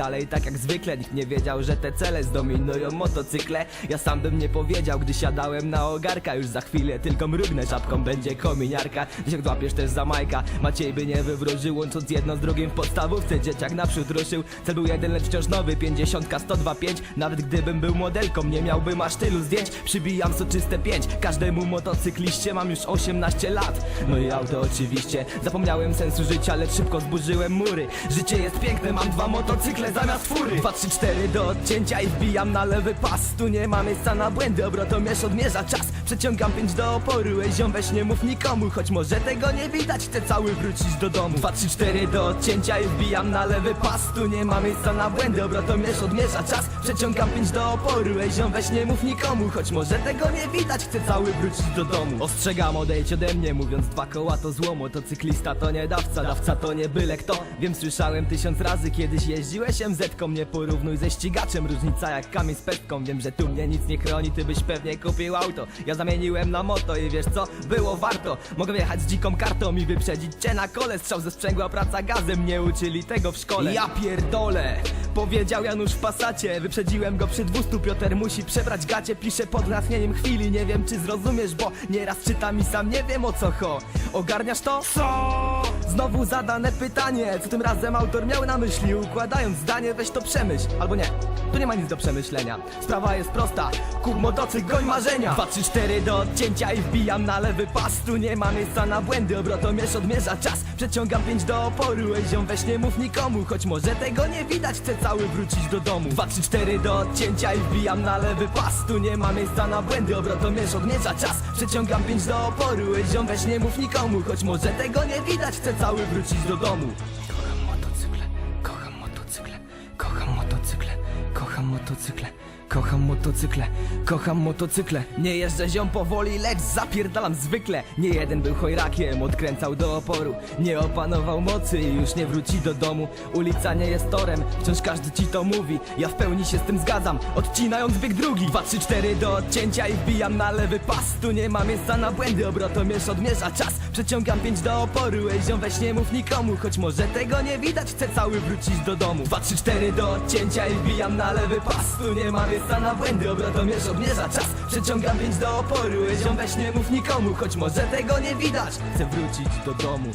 dalej. Tak jak zwykle Nikt nie wiedział, że te cele zdominują motocykle. Ja sam bym nie powiedział, gdy siadałem na ogarka. Już za chwilę tylko mrugnę, żabką będzie kominiarka. Dziś jak łapiesz też za Majka. Maciej by nie wywróżył, łącząc jedno z drugim w podstawówce. Dzieciak naprzód ruszył, cel był jeden, lecz wciąż nowy. 50, 102,5 Nawet gdybym był modelką, nie miałbym aż tylu zdjęć. Przybijam soczyste 5, każdemu motocykliście mam już 18 lat. No i auto oczywiście, zapomniałem sensu życia, lecz szybko zburzyłem mury. Życie jest piękne, mam dwa motocykle zamiast fury. 2, 3, 4 do odcięcia i wbijam na lewy pas. Tu nie ma miejsca na błędy, obrotomierz odmierza czas Przeciągam 5 do oporu, ej ziom weź nie mów nikomu Choć może tego nie widać, chcę cały wrócić do domu. 2, 3, 4 do odcięcia i wbijam na lewy pas Tu nie ma miejsca na błędy, obrotomierz odmierza czas. Przeciągam 5 do oporu, ej ziom weź nie mów nikomu Choć może tego nie widać, chcę cały wrócić do domu. Ostrzegam odejdź ode mnie, mówiąc dwa koła to zło Motocyklista to nie dawca, dawca to nie byle kto. Wiem słyszałem tysiąc razy, kiedyś jeździłeś MZ-ką Nie porównuj ze ścigaczem, różnica jak kamień z pestką. Wiem, że tu mnie nic nie chroni, ty byś pewnie kupił auto. Ja zamieniłem na moto i wiesz co, było warto. Mogę wjechać z dziką kartą i wyprzedzić cię na kole. Strzał ze sprzęgła, praca gazem, nie uczyli tego w szkole. Ja pierdolę, powiedział Janusz w pasacie. Wyprzedziłem go przy 200, Piotr musi przebrać gacie. Piszę pod natchnieniem chwili, nie wiem czy zrozumiesz Bo nieraz czytam i sam nie wiem o co cho Ogarniasz to? Co? Znowu zadane pytanie, co tym razem autor miał na myśli Układając zdanie, weź to przemyśl. Albo nie, tu nie ma nic do przemyślenia. Sprawa jest prosta, kup motocykl, goń marzenia. 2, 3, 4 do odcięcia i wbijam na lewy pas. Tu nie ma miejsca na błędy, obrotomierz odmierza czas. Przeciągam 5 do oporu, ej ziom weź nie mów nikomu Choć może tego nie widać, chcę cały wrócić do domu. 2, 3, 4 do odcięcia i wbijam na lewy pas. Tu nie ma miejsca na błędy, obrotomierz odmierza czas. Przeciągam 5 do oporu, ej weź nie mów nikomu Choć może tego nie widać, chcę cały wrócić do domu. Kocham motocykle, kocham motocykle, kocham motocykle, kocham motocykle, kocham motocykle, kocham motocykle. Nie jeżdżę ziom powoli, lecz zapierdalam zwykle. Nie jeden był chojrakiem, odkręcał do oporu. Nie opanował mocy i już nie wróci do domu. Ulica nie jest torem, wciąż każdy ci to mówi. Ja w pełni się z tym zgadzam, odcinając bieg drugi. 2, 3, 4 do odcięcia i wbijam na lewy pas. Tu nie ma miejsca na błędy, obrotomierz odmierza czas. Przeciągam 5 do oporu, ej ziom weź nie mów nikomu. Choć może tego nie widać, chcę cały wrócić do domu. 2, 3, 4 do odcięcia i wbijam na lewy pas. Tu nie ma miejsca na błędy, obrotomierz odmierza czas. Przeciągam 5 do oporu, ziom weź nie mów nikomu Choć może tego nie widać, chcę wrócić do domu